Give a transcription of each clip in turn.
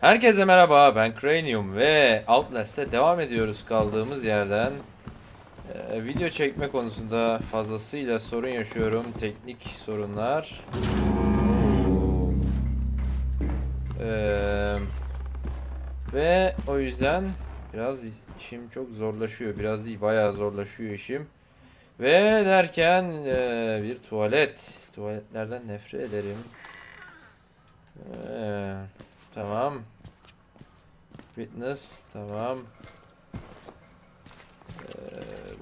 Herkese merhaba ben Cranium ve Outlast'te devam ediyoruz kaldığımız yerden. Ee, video çekme konusunda fazlasıyla sorun yaşıyorum. Teknik sorunlar. Ee, ve o yüzden biraz işim çok zorlaşıyor. Biraz değil bayağı zorlaşıyor işim. Ve derken ee, bir tuvalet. Tuvaletlerden nefret ederim. Ee, tamam. Fitness tamam. Ee,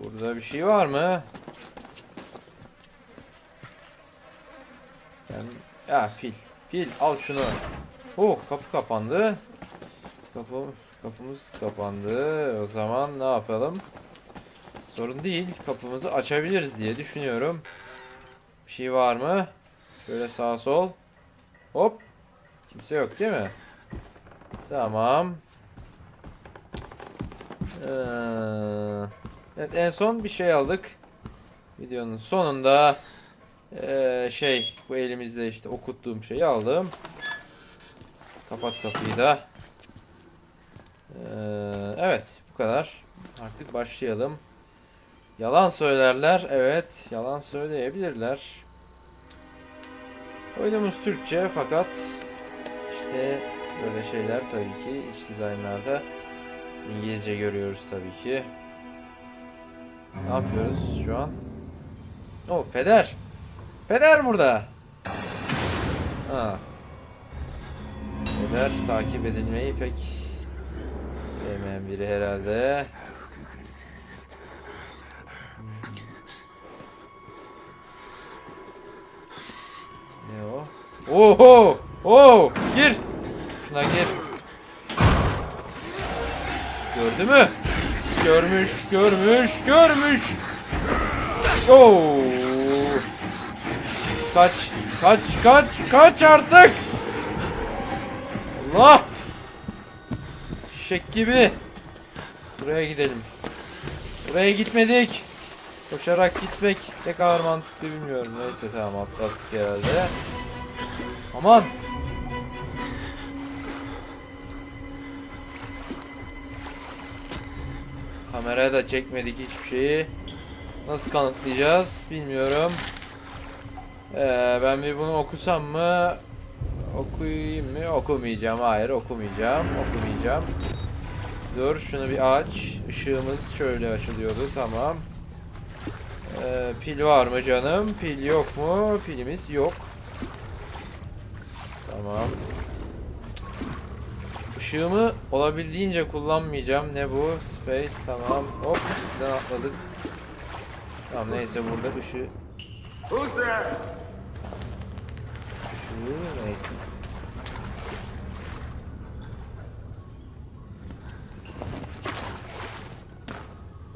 burada bir şey var mı? Ben ya pil. Pil al şunu. Oh kapı kapandı. Kapı kapımız kapandı. O zaman ne yapalım? Sorun değil. Kapımızı açabiliriz diye düşünüyorum. Bir şey var mı? Şöyle sağ sol. Hop. Kimse yok değil mi? Tamam. Ee, evet en son bir şey aldık. Videonun sonunda ee, şey bu elimizde işte okuttuğum şeyi aldım. Kapat kapıyı da. Ee, evet bu kadar. Artık başlayalım. Yalan söylerler. Evet yalan söyleyebilirler. Oyunumuz Türkçe fakat işte böyle şeyler tabii ki iç dizaynlarda İngilizce görüyoruz tabii ki. Ne yapıyoruz şu an? O peder. Peder burada. Ha. Peder takip edilmeyi pek sevmeyen biri herhalde. Ne o? Oho! Oo! Gir! Şuna gir. Gördü mü? Görmüş, görmüş, görmüş. Oo! Kaç, kaç, kaç, kaç artık. Allah! Şek gibi. Buraya gidelim. Buraya gitmedik. Koşarak gitmek ne kadar mantıklı bilmiyorum. Neyse tamam atlattık herhalde. Aman! Kameraya da çekmedik hiçbir şeyi. Nasıl kanıtlayacağız bilmiyorum. Ee, ben bir bunu okusam mı? Okuyayım mı? Okumayacağım. Hayır okumayacağım. Okumayacağım. Dur şunu bir aç. Işığımız şöyle açılıyordu. Tamam. Ee, pil var mı canım? Pil yok mu? Pilimiz yok. Tamam. Işığımı olabildiğince kullanmayacağım. Ne bu? Space tamam. Hop üstünden atladık. Tamam neyse burada ışığı. Işığı neyse.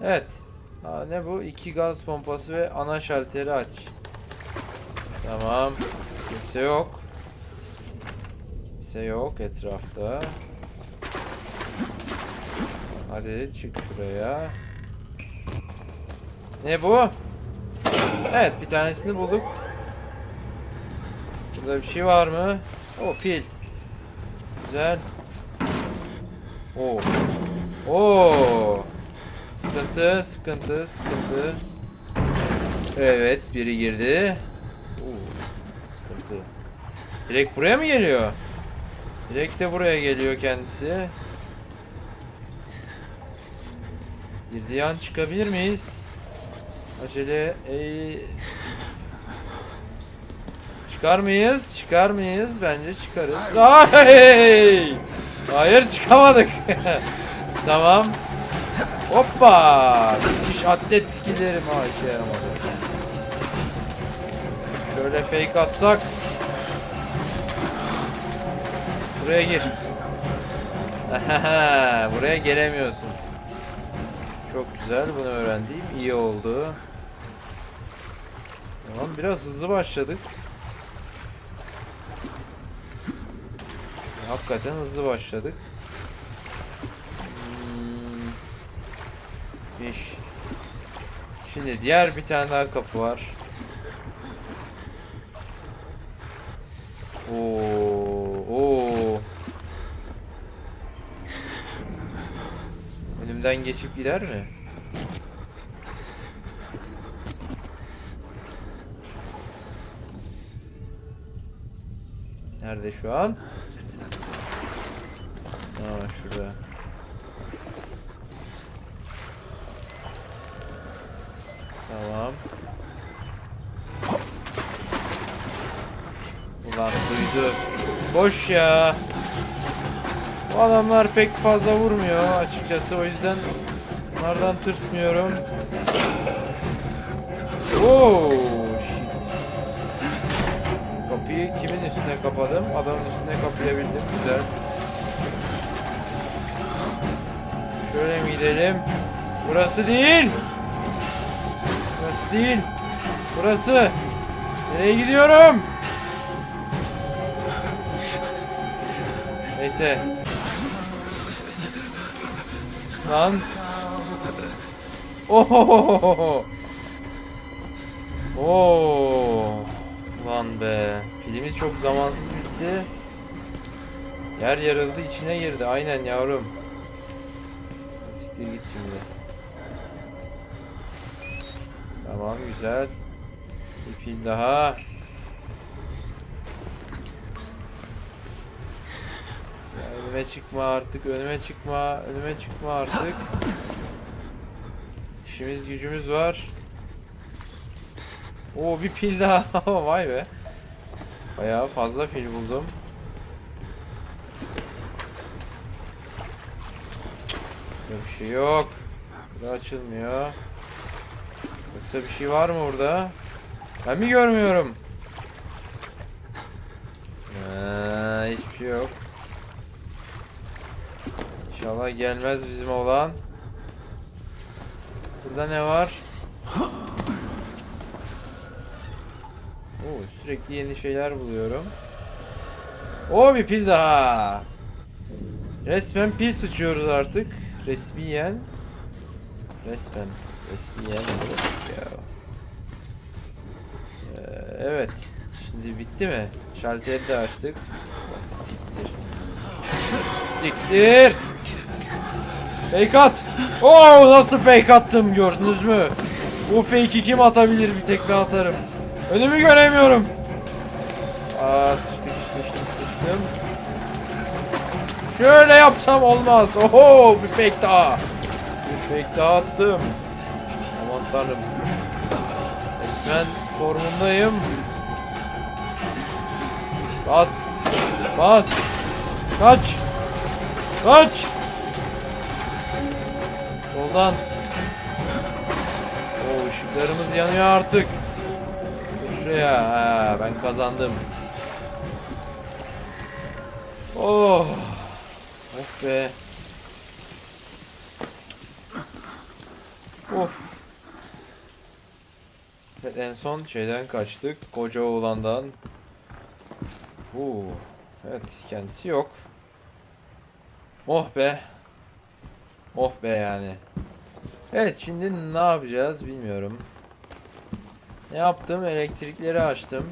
Evet. Aa, ne bu? İki gaz pompası ve ana şalteri aç. Tamam. Kimse yok. Kimse yok etrafta. Hadi çık şuraya. Ne bu? Evet bir tanesini bulduk. Burada bir şey var mı? O pil. Güzel. Oo. Oo. Sıkıntı, sıkıntı, sıkıntı. Evet, biri girdi. Oo, sıkıntı. Direkt buraya mı geliyor? Direkt de buraya geliyor kendisi. Girdiği çıkabilir miyiz? Acele ey... Çıkar mıyız? Çıkar mıyız? Bence çıkarız. Ay! Hayır çıkamadık. tamam. Hoppa! Müthiş atlet skillerim ha işe yaramadı. Şöyle fake atsak. Buraya gir. Buraya gelemiyorsun. Çok güzel bunu öğrendiğim iyi oldu. Tamam biraz hızlı başladık. Hakikaten hızlı başladık. Hmm. İş. Şimdi diğer bir tane daha kapı var. Oo. Önümden geçip gider mi? Nerede şu an? Aa şurada. Tamam. Ulan duydu. Boş ya. Bu adamlar pek fazla vurmuyor açıkçası o yüzden bunlardan tırsmıyorum. Oh shit. Kapıyı kimin üstüne kapadım? Adamın üstüne kapayabildim. Güzel. Şöyle mi gidelim? Burası değil. Burası değil. Burası. Nereye gidiyorum? Neyse. Lan. Ohohoho. Oo. Lan be. Pilimiz çok zamansız bitti. Yer yarıldı içine girdi. Aynen yavrum. Siktir git şimdi. Tamam güzel. Bir pil daha. Önüme çıkma artık, önüme çıkma, önüme çıkma artık. İşimiz gücümüz var. Oo bir pil daha. Vay be. Bayağı fazla pil buldum. Bir şey yok. Burada açılmıyor. Yoksa bir şey var mı burada? Ben mi görmüyorum? Ha, hiçbir şey yok. İnşallah gelmez bizim olan. Burada ne var? Oo, sürekli yeni şeyler buluyorum. O bir pil daha. Resmen pil sıçıyoruz artık. Resmiyen. Resmen. Resmiyen. Ee, evet. Şimdi bitti mi? Şalteri de açtık. Siktir. Siktir. Fake at. Oo nasıl fake attım gördünüz mü? Bu fake'i kim atabilir bir tek ben atarım. Önümü göremiyorum. Aa sıçtık sıçtım sıçtım. Şöyle yapsam olmaz. Oho bir fake daha. Bir fake daha attım. Aman tanrım. Resmen formundayım. Bas. Bas. Kaç. Kaç. Soldan. O ışıklarımız yanıyor artık. Dur şuraya. Ha, ben kazandım. Oh. Oh be. Of. Evet, en son şeyden kaçtık. Koca oğlandan. Oo. Evet kendisi yok. Oh be. Oh be yani. Evet şimdi ne yapacağız bilmiyorum. Ne yaptım? Elektrikleri açtım.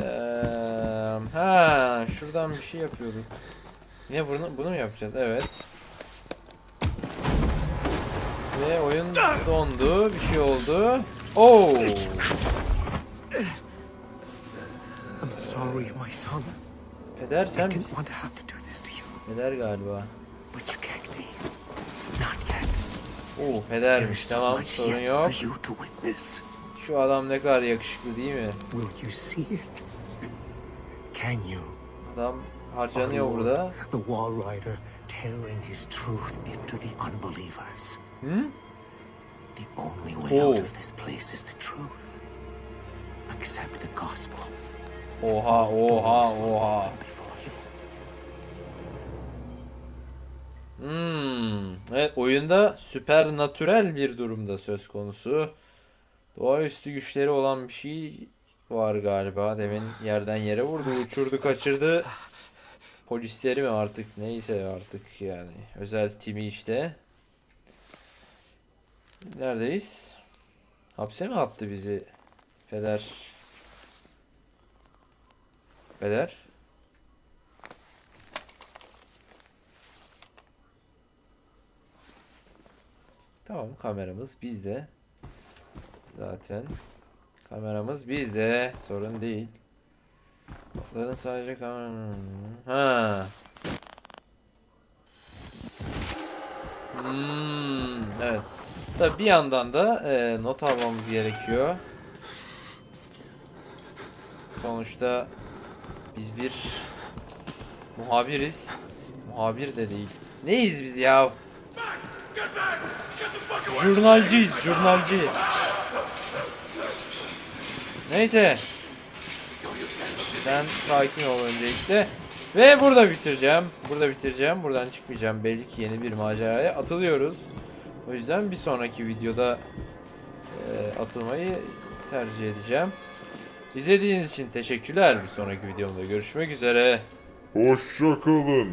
Ee, ha şuradan bir şey yapıyorduk. Yine bunu, bunu mu yapacağız? Evet. Ve oyun dondu. Bir şey oldu. Oh! I'm sorry, my son. Peder sen misin? Peder galiba. Oo There pedermiş tamam sorun yok. Şu adam ne kadar yakışıklı değil mi? Adam harcanıyor burada. The Wall Rider tearing his truth into the unbelievers. Hı? The only way out Oh. of this place is the truth. Accept the gospel. Oha oha oha. Evet oyunda süpernatürel bir durumda söz konusu. Doğaüstü güçleri olan bir şey var galiba. Demin yerden yere vurdu, uçurdu, kaçırdı. Polisleri mi artık neyse artık yani. Özel timi işte. Neredeyiz? Hapse mi attı bizi? Peder. Peder. Tamam kameramız bizde. Zaten kameramız bizde. Sorun değil. Notların sadece kamera... Ha. Hmm, evet. Tabi bir yandan da e, not almamız gerekiyor. Sonuçta biz bir muhabiriz. Muhabir de değil. Neyiz biz ya? Jurnalciyiz, jurnalci. Neyse. Sen sakin ol öncelikle. Ve burada bitireceğim. Burada bitireceğim. Buradan çıkmayacağım. Belli ki yeni bir maceraya atılıyoruz. O yüzden bir sonraki videoda e, atılmayı tercih edeceğim. İzlediğiniz için teşekkürler. Bir sonraki videomda görüşmek üzere. Hoşça kalın.